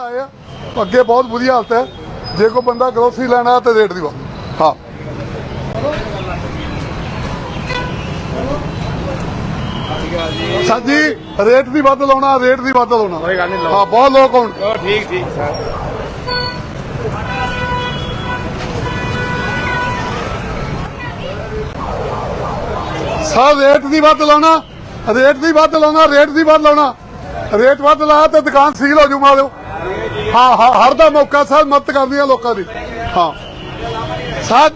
ਆਏ ਆ। ਅੱਗੇ ਬਹੁਤ ਬੁਰੀ ਹਾਲਤ ਹੈ। ਜੇ ਕੋਈ ਬੰਦਾ ਗਰੋਸਰੀ ਲੈਣਾ ਤੇ ਰੇਟ ਦੀ ਬਾਤ ਹਾਂ। ਸਾਜੀ ਰੇਟ ਦੀ ਵੱਧ ਲਾਉਣਾ ਰੇਟ ਦੀ ਵੱਧ ਲਾਉਣਾ। ਕੋਈ ਗੱਲ ਨਹੀਂ ਲਾਓ। ਹਾਂ ਬਹੁਤ ਲੋਕ ਹੁਣ ਠੀਕ ਠੀਕ। ਸਰ ਸਰ ਰੇਟ ਦੀ ਵੱਧ ਲਾਉਣਾ ਰੇਟ ਦੀ ਵੱਧ ਲਾਉਣਾ ਰੇਟ ਦੀ ਵੱਧ ਲਾਉਣਾ। ਰੇਟ ਵੱਧ ਲਾ ਤੇ ਦੁਕਾਨ ਸੀਲ ਹੋ ਜੂ ਮਾਰਿਓ ਹਾਂ ਹਾਂ, ਹਰ ਦਾ ਮੌਕਾ ਸਰ, ਮਦਦ ਕਰਨੀ ਆ ਲੋਕਾਂ ਦੀ। ਹਾਂ। ਸਰ,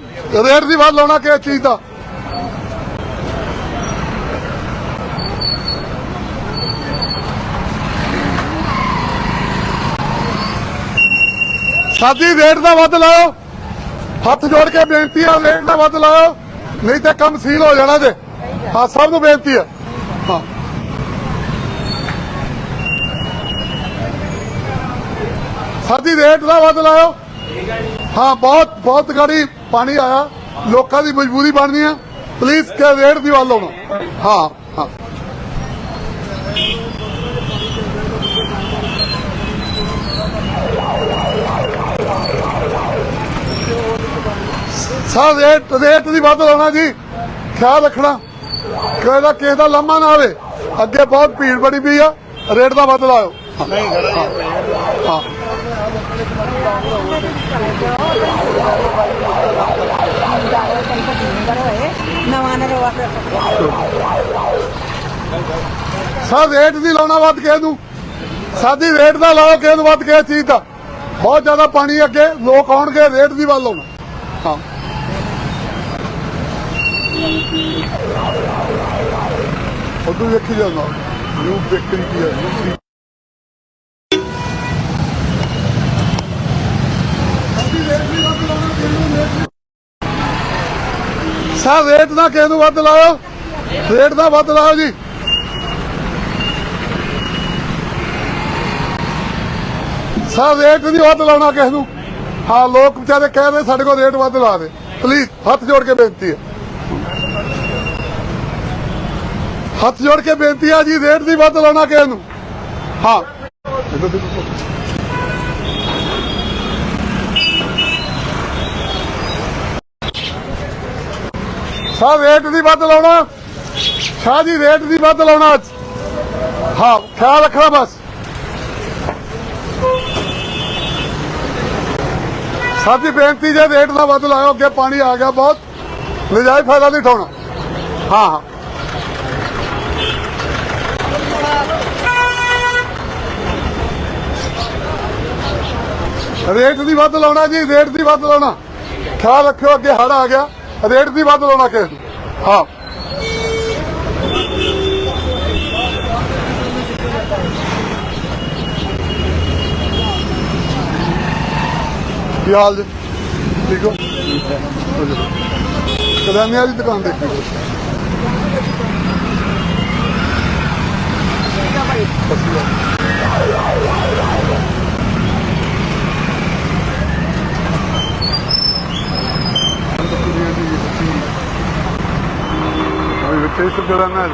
ਰੇਟ ਦੀ ਵੱਧ ਲਾਉਣਾ ਕਿਸ ਚੀਜ਼ ਦਾ? ਸਾਡੀ ਰੇਟ ਦਾ ਵੱਧ ਲਾਓ ਹੱਥ ਜੋੜ ਕੇ ਬੇਨਤੀ ਆ ਰੇਟ ਦਾ ਵੱਧ ਲਾਓ ਨਹੀਂ ਤੇ ਕੰਮ ਸੀਲ ਹੋ ਜਾਣਾ ਜੇ। ਹਾਂ, ਸਭ ਨੂੰ ਬੇਨਤੀ ਆ ਹਾਂ ਸਾਡੀ ਰੇਟ ਦਾ ਵੱਧ ਲਾਇਓ। ਹਾਂ, ਬਹੁਤ ਬਹੁਤ ਗਾੜੀ ਪਾਣੀ ਆਇਆ। ਲੋਕਾਂ ਦੀ ਮਜਬੂਰੀ ਬਣਨੀ ਆ। ਪਲੀਜ਼ ਕਿ ਰੇਟ ਦੀ ਵੱਧ ਲਾਉਣਾ। ਹਾਂ ਹਾਂ। ਸਰ, ਰੇਟ ਰੇਟ ਦੀ ਵੱਧ ਲਾਉਣਾ ਜੀ। ਖਿਆਲ ਰੱਖਣਾ। ਕਿਸੇ ਦਾ ਕਿਸੇ ਦਾ ਲੰਮਾ ਨਾ ਆਵੇ। ਅੱਗੇ ਬਹੁਤ ਭੀੜ ਬੜੀ ਪਈ ਆ। ਰੇਟ ਦਾ ਵੱਧ ਲਾਓ ਨਹੀਂ ਹਾਂ। ਸਰ ਰੇਟ ਦੀ ਲਾਉਣਾ ਵੱਧ ਕੇ ਨੂੰ ਸਾਦੀ ਰੇਟ ਦਾ ਲਾਓ, ਕਿਸੇ ਨੂੰ ਵੱਧ ਕਿਸੇ ਚੀਜ਼ ਦਾ। ਬਹੁਤ ਜ਼ਿਆਦਾ ਪਾਣੀ ਅੱਗੇ, ਲੋਕ ਆਉਣਗੇ ਰੇਟ ਦੀ ਵੱਲ ਲਾਉਣਾ ਹਾਂ। ਉਦੋਂ ਵੇਖੀ ਜਾਂਦਾ ਨਿਊ ਵੇਖਣ ਕੀ ਹੈ new ਸਰ ਰੇਟ ਦਾ ਕਿਸੇ ਨੂੰ ਵੱਧ ਲਾਓ। ਰੇਟ ਦਾ ਵੱਧ ਲਾਓ ਜੀ। ਸਰ ਰੇਟ ਨਹੀਂ ਵੱਧ ਲਾਉਣਾ ਕਿਸੇ ਨੂੰ। ਹਾਂ, ਲੋਕ ਵਿਚਾਰੇ ਕਹਿ ਰਹੇ ਸਾਡੇ ਕੋਲ ਰੇਟ ਵੱਧ ਲਾ ਦੇ। ਪਲੀਜ਼ ਹੱਥ ਜੋੜ ਕੇ ਬੇਨਤੀ ਹੈ। ਹੱਥ ਜੋੜ ਕੇ ਬੇਨਤੀ ਆ ਜੀ, ਰੇਟ ਦੀ ਵੱਧ ਲਾਉਣਾ ਕਿਸੇ ਨੂੰ। ਹਾਂ। ਇੱਧਰ ਰੇਟ ਦੀ ਵੱਧ ਲਾਉਣਾ। ਸ਼ਾਹ ਜੀ ਰੇਟ ਦੀ ਵੱਧ ਲਾਉਣਾ ਅੱਜ। ਹਾਂ, ਖਿਆਲ ਰੱਖਣਾ ਬਸ। ਸਾਡੀ ਬੇਨਤੀ ਜੇ ਰੇਟ ਨਾ ਵੱਧ ਲਾਇਓ, ਅੱਗੇ ਪਾਣੀ ਆ ਗਿਆ ਬਹੁਤ। ਨਜਾਇਜ਼ ਫਾਇਦਾ ਨਹੀਂ ਉਠਾਉਣਾ। ਹਾਂ ਹਾਂ। ਰੇਟ ਦੀ ਵੱਧ ਲਾਉਣਾ ਜੀ ਰੇਟ ਦੀ ਵੱਧ ਲਾਉਣਾ। ਖਿਆਲ ਰੱਖਿਓ, ਅੱਗੇ ਹੜ ਆ ਗਿਆ। ਰੇਟ ਦੀ ਵੱਧ ਲਾਉਣਾ ਕਿਸੇ ਹਾਂ। ਕੀ ਹਾਲ ਜੀ? ਠੀਕ ਹੋ? ਕਰਿਆਨੇ ਵਾਲੀ ਦੁਕਾਨ ਦੇਖੀ। Abi bir tesir görenler.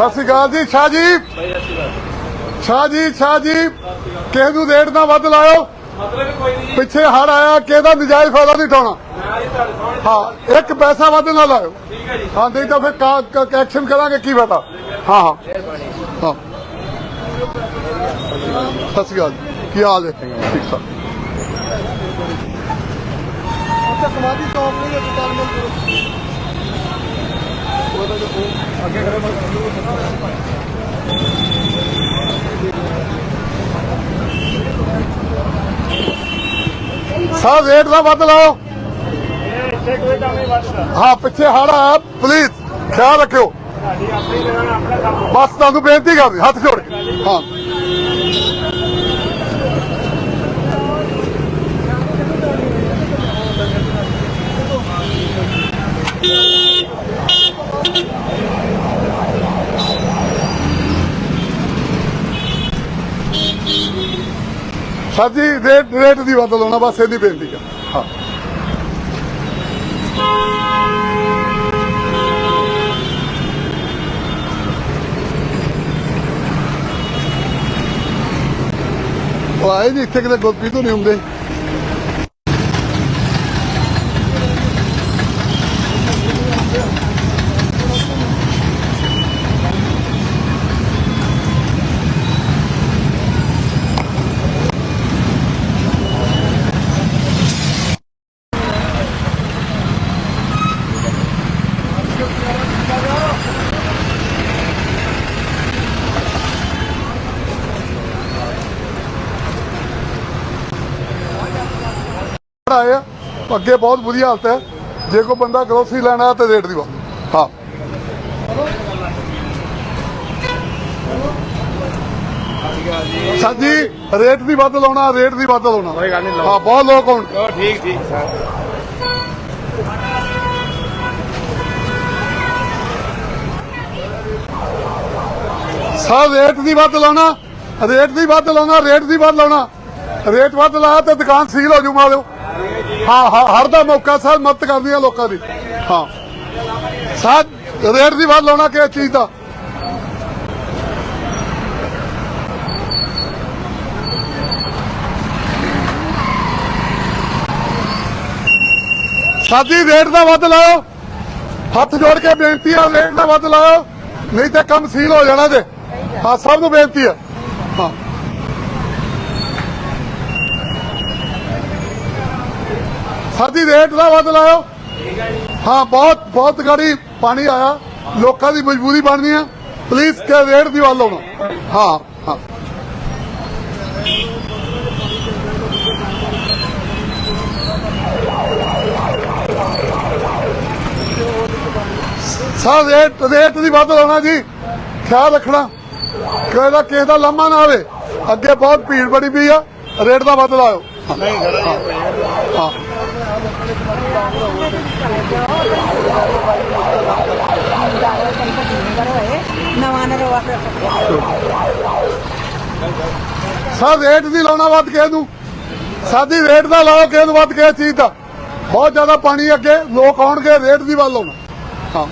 ਸਤਿ ਸ਼੍ਰੀ ਅਕਾਲ ਜੀ ਸ਼ਾਹ ਜੀ। ਸ਼ਾਹ ਜੀ ਸ਼ਾਹ ਜੀ। ਕਿਸੇ ਨੂੰ ਰੇਟ ਨਾ ਵੱਧ ਲਾਇਓ। ਪਿੱਛੇ ਹੜ ਆਇਆ ਕਿਹਦਾ ਨਜਾਇਜ਼ ਫਾਇਦਾ ਨਹੀਂ ਉਠਾਉਣਾ। ਹਾਂ ਇੱਕ ਪੈਸਾ ਵੱਧ ਨਾ ਲਾਇਓ। ਠੀਕ ਹੈ ਜੀ। ਹਾਂ ਨਹੀਂ ਤਾਂ ਫਿਰ ਐਕਸ਼ਨ ਕਰਾਂਗੇ ਕੀ ਫਾਇਦਾ? ਹਾਂ ਹਾਂ। ਹਾਂ। ਸਤਿ ਸ਼੍ਰੀ ਅਕਾਲ। ਕੀ ਹਾਲ ਹੈ? ਠੀਕ ਠਾਕ। ਸਮਾਧੀ ਚੌਕ ਨਹੀਂ ਹੈ ਤਾਲਮੇਲ ਕਰੋ ਸਾਹ ਰੇਟ ਦਾ ਵੱਧ ਲਾਓ। ਇੱਥੇ ਕੋਈ ਕੰਮ ਨਹੀਂ ਵੱਧਦਾ ਹਾਂ ਪਿੱਛੇ ਹੜ ਪਲੀਜ਼ ਖਿਆਲ ਰੱਖਿਓ ਬਸ ਤੁਹਾਨੂੰ ਬੇਨਤੀ ਕਰਦੀ ਹੱਥ ਜੋੜ ਕੇ। ਹਾਂ। ਸਾਡੀ ਰੇਟ ਰੇਟ ਦੀ ਵੱਧ ਲਾਉਣਾ, ਬਸ ਇਹਦੀ ਬੇਨਤੀ ਕਰ ਹਾਂ। ਉਹ ਆਏ ਨਹੀਂ ਇੱਥੇ ਕਿਤੇ ਗੁਰਪ੍ਰੀਤ ਤੋਂ ਨਹੀਂ ਹੁੰਦੇ ਅੱਗੇ ਬਹੁਤ ਬੁਰੀ ਹਾਲਤ ਹੈ। ਜੇ ਕੋਈ ਬੰਦਾ ਗਰੋਸਰੀ ਲੈਣਾ ਤੇ ਰੇਟ ਦੀ ਹਾਂ। ਸਾਜੀ ਰੇਟ ਦੀ ਵੱਧ ਲਾਉਣਾ ਰੇਟ ਦੀ ਵੱਧ ਲਾਉਣਾ। ਕੋਈ ਗੱਲ ਨਹੀਂ ਲਾਓ। ਹਾਂ ਬਹੁਤ ਲੋਕ ਹੁਣ ਠੀਕ ਠੀਕ। ਸਰ ਸਰ ਰੇਟ ਦੀ ਵੱਧ ਲਾਉਣਾ ਰੇਟ ਦੀ ਵੱਧ ਲਾਉਣਾ ਰੇਟ ਦੀ ਵੱਧ ਲਾਉਣਾ। ਰੇਟ ਵੱਧ ਲਾਇਆ ਤੇ ਦੁਕਾਨ ਸੀਲ ਹੋ ਜੂ ਮਾਰਿਓ ਹਾਂ ਹਾਂ, ਹਰ ਦਾ ਮੌਕਾ ਸਰ, ਮਦਦ ਕਰਦੀ ਆ ਲੋਕਾਂ ਦੀ। ਹਾਂ। ਸਰ, ਰੇਟ ਦੀ ਵੱਧ ਲਾਉਣਾ ਕਿਸ ਚੀਜ਼ ਦਾ? ਸਾਡੀ ਰੇਟ ਦਾ ਵੱਧ ਲਾਓ। ਹੱਥ ਜੋੜ ਕੇ ਬੇਨਤੀ ਆ, ਰੇਟ ਦਾ ਵੱਧ ਲਾਓ। ਨਹੀਂ ਤੇ ਕੰਮ ਸੀਲ ਹੋ ਜਾਣਾ ਜੇ। ਹਾਂ, ਸਭ ਨੂੰ ਬੇਨਤੀ ਆ। ਹਾਂ। ਸਾਡੀ ਰੇਟ ਦਾ ਵੱਧ ਲਾਇਓ। ਹਾਂ, ਬਹੁਤ ਬਹੁਤ ਗਾੜੀ ਪਾਣੀ ਆਇਆ। ਲੋਕਾਂ ਦੀ ਮਜਬੂਰੀ ਬਣਨੀ ਆ। ਪਲੀਜ਼ ਕਿ ਰੇਟ ਦੀ ਵੱਧ ਆਉਣਾ ਹਾਂ ਹਾਂ। ਸਾ ਰੇਟ ਰੇਟ ਦੀ ਵੱਧ ਲਾਉਣਾ ਜੀ। ਖਿਆਲ ਰੱਖਣਾ। ਕਿਸੇ ਦਾ ਕਿਸੇ ਦਾ ਲੰਮਾ ਨਾ ਆਵੇ। ਅੱਗੇ ਬਹੁਤ ਭੀੜ ਬੜੀ ਪਈ ਆ। ਰੇਟ ਦਾ ਵੱਧ ਲਾਓ ਹਾਂ। ਨਵਾਂ ਰੇਟ ਦੀ ਲਾਉਣਾ ਵੱਧ ਕੇ ਨੂੰ ਸਾਡੀ ਰੇਟ ਦਾ ਲਾਓ ਕਿਸੇ ਨੂੰ ਵੱਧ ਕਿਸੇ ਚੀਜ਼ ਦਾ। ਬਹੁਤ ਜ਼ਿਆਦਾ ਪਾਣੀ ਅੱਗੇ, ਲੋਕ ਆਉਣਗੇ ਰੇਟ ਦੀ ਵੱਲ ਆਉਣਾ ਹਾਂ।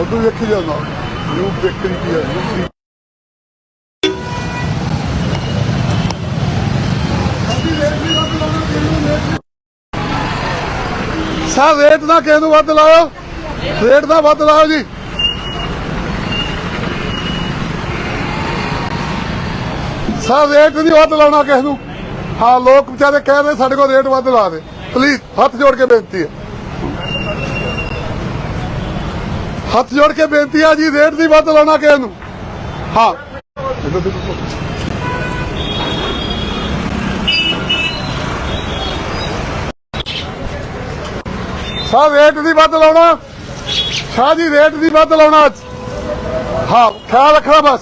ਉਦੋਂ ਵੇਖੀ ਜਾਂਦਾ। ਨਿਊ ਬੇਕਰੀ ਕੀ ਹੈ। ਸਰ ਰੇਟ ਦਾ ਕਿਸੇ ਨੂੰ ਵੱਧ ਲਾਓ ਰੇਟ ਦਾ ਵੱਧ ਲਾਓ ਜੀ। ਸਾ ਰੇਟ ਨਹੀਂ ਵੱਧ ਲਾਉਣਾ ਕਿਸੇ ਨੂੰ ਹਾਂ, ਲੋਕ ਵਿਚਾਰੇ ਕਹਿ ਰਹੇ ਸਾਡੇ ਕੋਲ ਰੇਟ ਵੱਧ ਲਾ ਦੇ। ਪਲੀਜ਼ ਹੱਥ ਜੋੜ ਕੇ ਬੇਨਤੀ ਹੈ। ਹੱਥ ਜੋੜ ਕੇ ਬੇਨਤੀ ਆ ਜੀ ਰੇਟ ਦੀ ਵੱਧ ਲਾਉਣਾ ਕਿਸੇ ਨੂੰ ਹਾਂ। ਇੱਧਰ ਸ਼ਾਹ ਰੇਟ ਦੀ ਵੱਧ ਲਾਉਣਾ। ਸ਼ਾਹ ਜੀ ਰੇਟ ਦੀ ਵੱਧ ਲਾਉਣਾ ਹਾਂ, ਖਿਆਲ ਰੱਖਣਾ ਬਸ।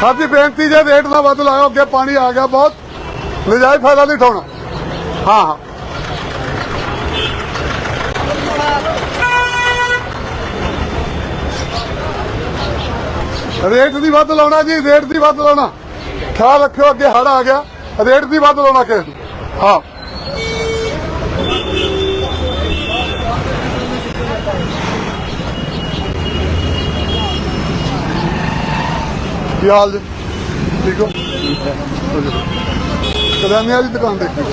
ਸਾਡੀ ਬੇਨਤੀ ਜੇ ਰੇਟ ਦਾ ਵੱਧ ਲਾਇਓ, ਅੱਗੇ ਪਾਣੀ ਆ ਗਿਆ ਬਹੁਤ। ਨਜਾਇਜ਼ ਫਾਇਦਾ ਨਹੀਂ ਠਾਉਣਾ ਹਾਂ ਹਾਂ। ਰੇਟ ਦੀ ਵੱਧ ਲਾਉਣਾ ਜੀ ਰੇਟ ਦੀ ਵੱਧ ਲਾਉਣਾ। ਖਿਆਲ ਰੱਖਿਓ, ਅੱਗੇ ਹੜ ਆ ਗਿਆ। ਰੇਟ ਦੀ ਵੱਧ ਲਾਉਣਾ ਕਿਸੇ ਨੂੰ ਹਾਂ। ਕੀ ਹਾਲ ਜੀ? ਠੀਕ ਹੋ? ਕਰਿਆਨੇ ਦੀ ਦੁਕਾਨ ਦੇਖੀ।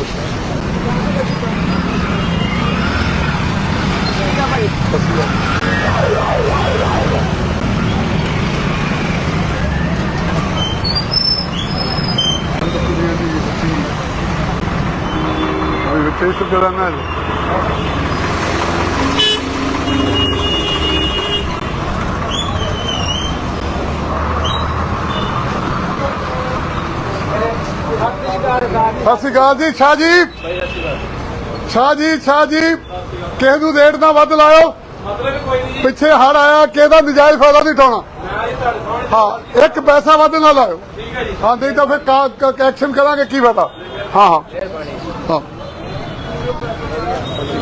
Oye, ¿qué dice Coronel? ਸਤਿ ਸ਼੍ਰੀ ਅਕਾਲ ਜੀ ਸ਼ਾਹ ਜੀ। ਸ਼ਾਹ ਜੀ ਸ਼ਾਹ ਜੀ ਕਿਸੇ ਨੂੰ ਰੇਟ ਨਾ ਵੱਧ ਲਾਇਓ। ਮਤਲਬ ਕੋਈ ਨਹੀਂ ਜੀ। ਪਿੱਛੇ ਹੜ ਆਇਆ ਕਿਸੇ ਦਾ ਨਜਾਇਜ਼ ਫਾਇਦਾ ਨਹੀਂ ਉਠਾਉਣਾ। ਹਾਂ ਇੱਕ ਪੈਸਾ ਵੱਧ ਨਾ ਲਾਇਓ। ਠੀਕ ਹੈ ਜੀ। ਹਾਂ ਨਹੀਂ ਤਾਂ ਫਿਰ ਐਕਸ਼ਨ ਕਰਾਂਗੇ ਕੀ ਫਾਇਦਾ? ਹਾਂ ਹਾਂ। ਹਾਂ।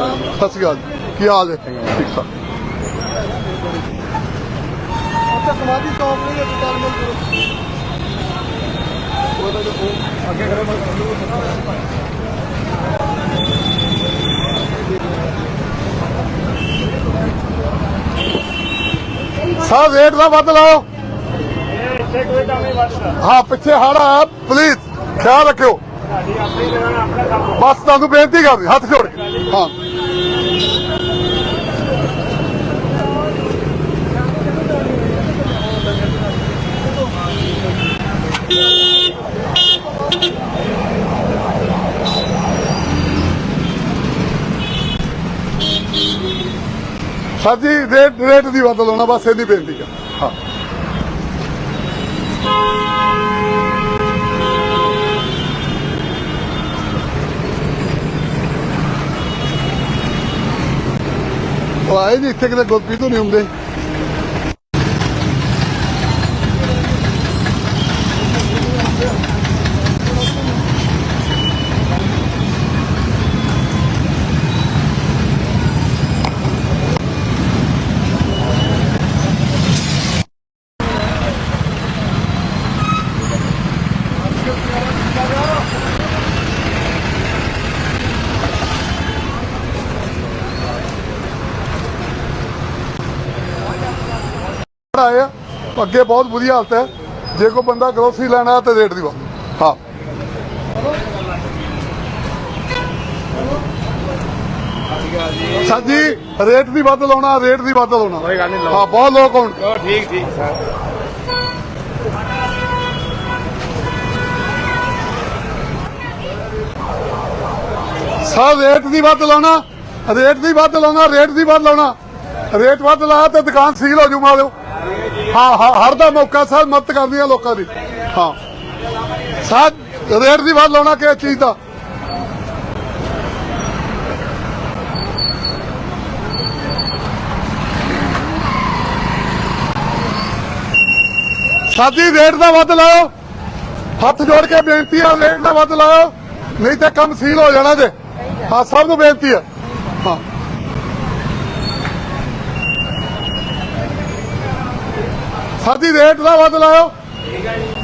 ਸਤਿ ਸ਼੍ਰੀ ਅਕਾਲ ਜੀ। ਕੀ ਹਾਲ ਹੈ? ਠੀਕ ਠਾਕ। ਉੱਥੇ ਸਮਾਧੀ ਚੌਕ ਨਹੀਂ ਹੈ ਤਾਲਮੇਲ ਕਰੋ। ਉਹਦਾ ਜੋ ਅੱਗੇ ਕਰੇ ਸਾਹ ਰੇਟ ਦਾ ਵੱਧ ਲਾਓ ਇੱਥੇ ਕੋਈ ਕੰਮ ਨਹੀਂ ਵੱਧਦਾ ਹਾਂ ਪਿੱਛੇ ਹਾੜਾ ਪਲੀਜ਼ ਖਿਆਲ ਰੱਖਿਓ। ਸਾਡੀ ਆਪਣੀ ਜਗ੍ਹਾ ਆਪਣਾ ਕੰਮ ਬਸ ਤੁਹਾਨੂੰ ਬੇਨਤੀ ਕਰਦੀ ਹੱਥ ਜੋੜ ਕੇ। ਹਾਂ। ਸਰ ਜੀ ਰੇਟ ਰੇਟ ਦੀ ਬਦਲ ਹੋਣਾ ਬਸ ਇਹਦੀ ਬੇਨਤੀ ਹੈ ਉਹ ਆਏ ਨਹੀਂ ਇੱਥੇ ਕਿਤੇ ਗੁਰਪ੍ਰੀਤ ਤੋਂ ਨਹੀਂ ਹੁੰਦੇ। ਆਏ ਆ ਅੱਗੇ ਬਹੁਤ ਬੁਰੀ ਹਾਲਤ ਹੈ। ਜੇ ਕੋਈ ਬੰਦਾ ਗਰੋਸਰੀ ਲੈਣਾ ਤੇ ਰੇਟ ਦੀ ਬਾਤ ਹਾਂ। ਸਰ ਜੀ ਰੇਟ ਦੀ ਵੱਧ ਲਾਉਣਾ ਰੇਟ ਦੀ ਵੱਧ ਲਾਉਣਾ। ਕੋਈ ਗੱਲ ਨਹੀਂ ਹਾਂ ਬਹੁਤ ਲੋਕ ਹੁਣ ਠੀਕ ਠੀਕ। ਸਰ ਸਰ ਰੇਟ ਦੀ ਵੱਧ ਲਾਉਣਾ ਰੇਟ ਦੀ ਵੱਧ ਲਾਉਣਾ ਰੇਟ ਦੀ ਵੱਧ ਲਾਉਣਾ। ਰੇਟ ਵੱਧ ਲਾਇਆ ਤੇ ਦੁਕਾਨ ਸੀਲ ਹੋ ਜੂ ਮਾਰਿਓ ਹਾਂ ਹਾਂ, ਹਰ ਦਾ ਮੌਕਾ ਸਰ, ਮਦਦ ਕਰਨੀ ਆ ਲੋਕਾਂ ਦੀ। ਹਾਂ। ਸਰ, ਰੇਟ ਦੀ ਵੱਧ ਲਾਉਣਾ ਕਿਸ ਚੀਜ਼ ਦਾ? ਸਾਡੀ ਰੇਟ ਦਾ ਵੱਧ ਲਾਓ। ਹੱਥ ਜੋੜ ਕੇ ਬੇਨਤੀ ਆ ਰੇਟ ਦਾ ਵੱਧ ਲਾਓ। ਨਹੀਂ ਤੇ ਕੰਮ ਸੀਲ ਹੋ ਜਾਣਾ ਜੇ। ਹਾਂ, ਸਭ ਨੂੰ ਬੇਨਤੀ ਆ ਹਾਂ। ਸਾਡੀ ਰੇਟ ਦਾ ਵੱਧ ਲਾਇਓ।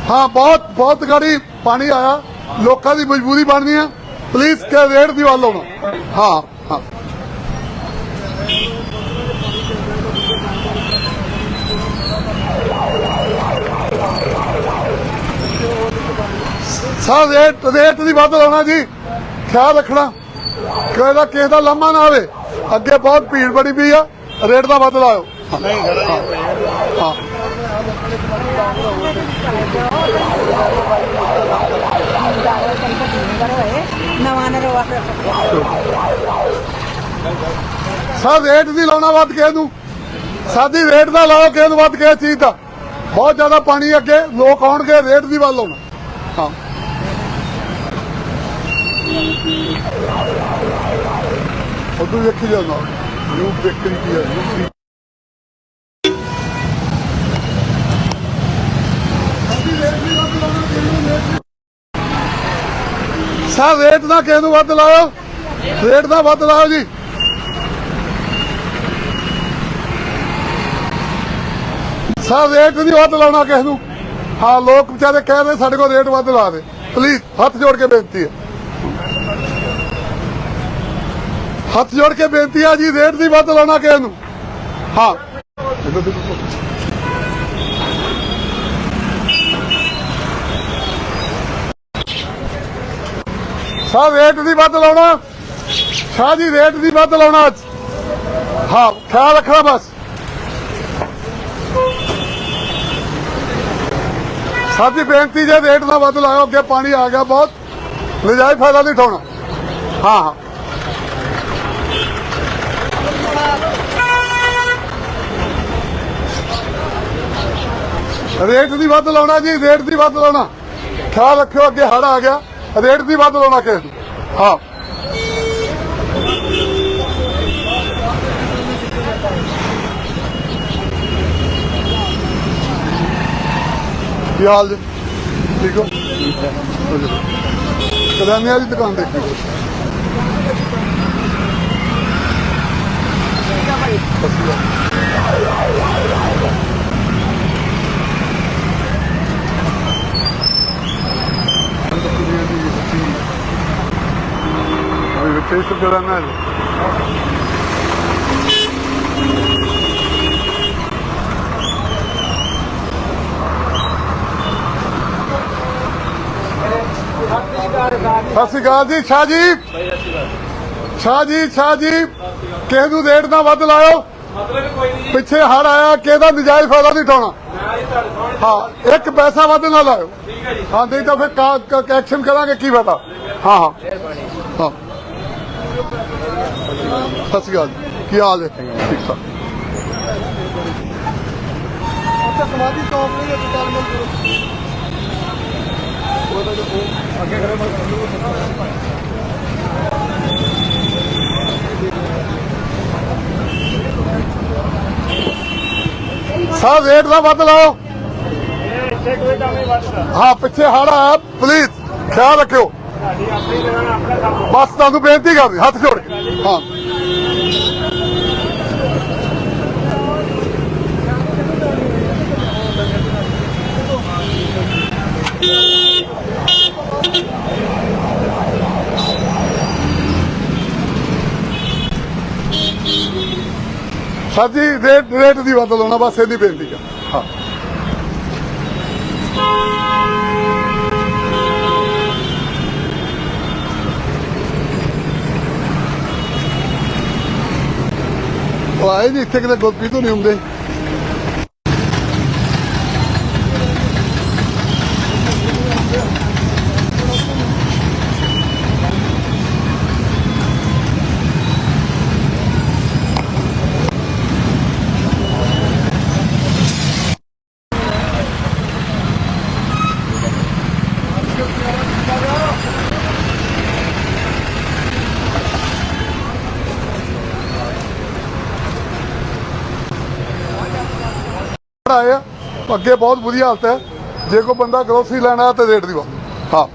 ਹਾਂ, ਬਹੁਤ ਬਹੁਤ ਗਾੜੀ ਪਾਣੀ ਆਇਆ। ਲੋਕਾਂ ਦੀ ਮਜਬੂਰੀ ਬਣਨੀ ਆ। ਪਲੀਜ਼ ਕਿ ਰੇਟ ਦੀ ਵੱਧ ਲਾਉਣਾ ਹਾਂ ਹਾਂ। ਸਰ ਰੇਟ ਰੇਟ ਦੀ ਵੱਧ ਲਾਉਣਾ ਜੀ। ਖਿਆਲ ਰੱਖਣਾ। ਕਿਸੇ ਦਾ ਕਿਸੇ ਦਾ ਲੰਮਾ ਨਾ ਆਵੇ ਅੱਗੇ ਬਹੁਤ ਭੀੜ ਬੜੀ ਪਈ ਆ। ਰੇਟ ਦਾ ਵੱਧ ਲਾਓ ਨਹੀਂ ਹਾਂ। ਸਰ ਰੇਟ ਦੀ ਲਾਉਣਾ ਵੱਧ ਕੇ ਨੂੰ ਸਾਡੀ ਰੇਟ ਦਾ ਲਾਓ, ਕਿਸੇ ਨੂੰ ਵੱਧ ਕਿਸੇ ਚੀਜ਼ ਦਾ। ਬਹੁਤ ਜ਼ਿਆਦਾ ਪਾਣੀ ਅੱਗੇ, ਲੋਕ ਆਉਣਗੇ ਰੇਟ ਦੀ ਵੱਲ ਲਾਉਣਾ ਹਾਂ। ਉਦੋਂ ਵੇਖੀ ਜਾਣਾ ਨਿਊ ਬੇਕਰੀ ਕੀ ਹੈ ਨਿਊ ਸਰ ਰੇਟ ਦਾ ਕਿਸੇ ਨੂੰ ਵੱਧ ਲਾਓ ਰੇਟ ਦਾ ਵੱਧ ਲਾਓ ਜੀ। ਸਰ ਰੇਟ ਨਹੀਂ ਵੱਧ ਲਾਉਣਾ ਕਿਸੇ ਨੂੰ। ਹਾਂ, ਲੋਕ ਵਿਚਾਰੇ ਕਹਿ ਰਹੇ ਸਾਡੇ ਕੋਲ ਰੇਟ ਵੱਧ ਲਾ ਦੇ। ਪਲੀਜ਼ ਹੱਥ ਜੋੜ ਕੇ ਬੇਨਤੀ ਹੈ। ਹੱਥ ਜੋੜ ਕੇ ਬੇਨਤੀ ਆ ਜੀ ਰੇਟ ਦੀ ਵੱਧ ਲਾਉਣਾ ਕਿਸੇ ਨੂੰ। ਹਾਂ। ਸਰ ਰੇਟ ਦੀ ਵੱਧ ਲਾਉਣਾ। ਸ਼ਾਹ ਜੀ ਰੇਟ ਦੀ ਵੱਧ ਲਾਉਣਾ ਅੱਜ। ਹਾਂ, ਖਿਆਲ ਰੱਖਣਾ ਬਸ। ਸਾਡੀ ਬੇਨਤੀ ਜੇ ਰੇਟ ਨਾ ਵੱਧ ਲਾਇਓ, ਅੱਗੇ ਪਾਣੀ ਆ ਗਿਆ ਬਹੁਤ। ਨਜਾਇਜ਼ ਫਾਇਦਾ ਨਹੀਂ ਠਾਉਣਾ ਹਾਂ ਹਾਂ। ਰੇਟ ਦੀ ਵੱਧ ਲਾਉਣਾ ਜੀ ਰੇਟ ਦੀ ਵੱਧ ਲਾਉਣਾ। ਖਿਆਲ ਰੱਖਿਓ, ਅੱਗੇ ਹੜ ਆ ਗਿਆ। ਰੇਟ ਦੀ ਵੱਧ ਲਾਉਣਾ ਕਿਸੇ ਹਾਂ। ਕੀ ਹਾਲ ਜੀ? ਠੀਕ ਹੋ? ਕਰਿਆਨੇ ਵਾਲੀ ਦੁਕਾਨ ਦੇਖੀ। ਜੁੜਨ ਨਾਲ ਸਤਿ ਸ਼੍ਰੀ ਅਕਾਲ ਜੀ ਸ਼ਾਹ ਜੀ ਸ਼ਾਹ ਜੀ ਸ਼ਾਹ ਜੀ ਕਿਸੇ ਨੂੰ ਰੇਟ ਨਾ ਵੱਧ ਲਾਇਓ ਪਿੱਛੇ ਹੜ ਆਇਆ ਕਿਹਦਾ ਨਜਾਇਜ਼ ਫਾਇਦਾ ਨਹੀਂ ਉਠਾਉਣਾ ਹਾਂ ਇੱਕ ਪੈਸਾ ਵੱਧ ਨਾ ਲਾਇਓ ਠੀਕ ਹੈ ਨਹੀਂ ਤਾਂ ਫਿਰ ਐਕਸ਼ਨ ਕਰਾਂਗੇ ਕੀ ਫਾਇਦਾ ਹਾਂ ਹਾਂ ਹਾਂ ਸਤਿ ਸ਼੍ਰੀ ਅਕਾਲ। ਕੀ ਹਾਲ ਹੈ? ਠੀਕ ਠਾਕ। ਕਰੋ ਸਾਹ ਰੇਟ ਨਾ ਵੱਧ ਲਾਓ ਇਹ ਇੱਥੇ ਕੋਈ ਕੰਮ ਨਹੀਂ ਵੱਧਦਾ ਹਾਂ ਪਿੱਛੇ ਹੜ ਪਲੀਜ਼ ਖਿਆਲ ਰੱਖਿਓ। ਬਸ ਤੁਹਾਨੂੰ ਬੇਨਤੀ ਕਰਦੀ ਹੱਥ ਜੋੜ ਕੇ। ਹਾਂ। ਸਰ ਰੇਟ ਰੇਟ ਦੀ ਵੱਧ ਲਾਉਣਾ ਬਸ ਇਹਦੀ ਬੇਨਤੀ ਹੈ ਉਹ ਆਏ ਨਹੀਂ ਇੱਥੇ ਕਿਤੇ ਗੁਰਪ੍ਰੀਤ ਤੋਂ ਨਹੀਂ ਹੁੰਦੇ। ਆਏ ਆ। ਅੱਗੇ ਬਹੁਤ ਵਧੀਆ ਹਾਲਤ ਹੈ। ਜੇ ਕੋਈ ਬੰਦਾ ਗਰੋਸਰੀ ਲੈਣਾ ਤੇ ਰੇਟ ਦੀ ਬਾਤ। ਹਾਂ।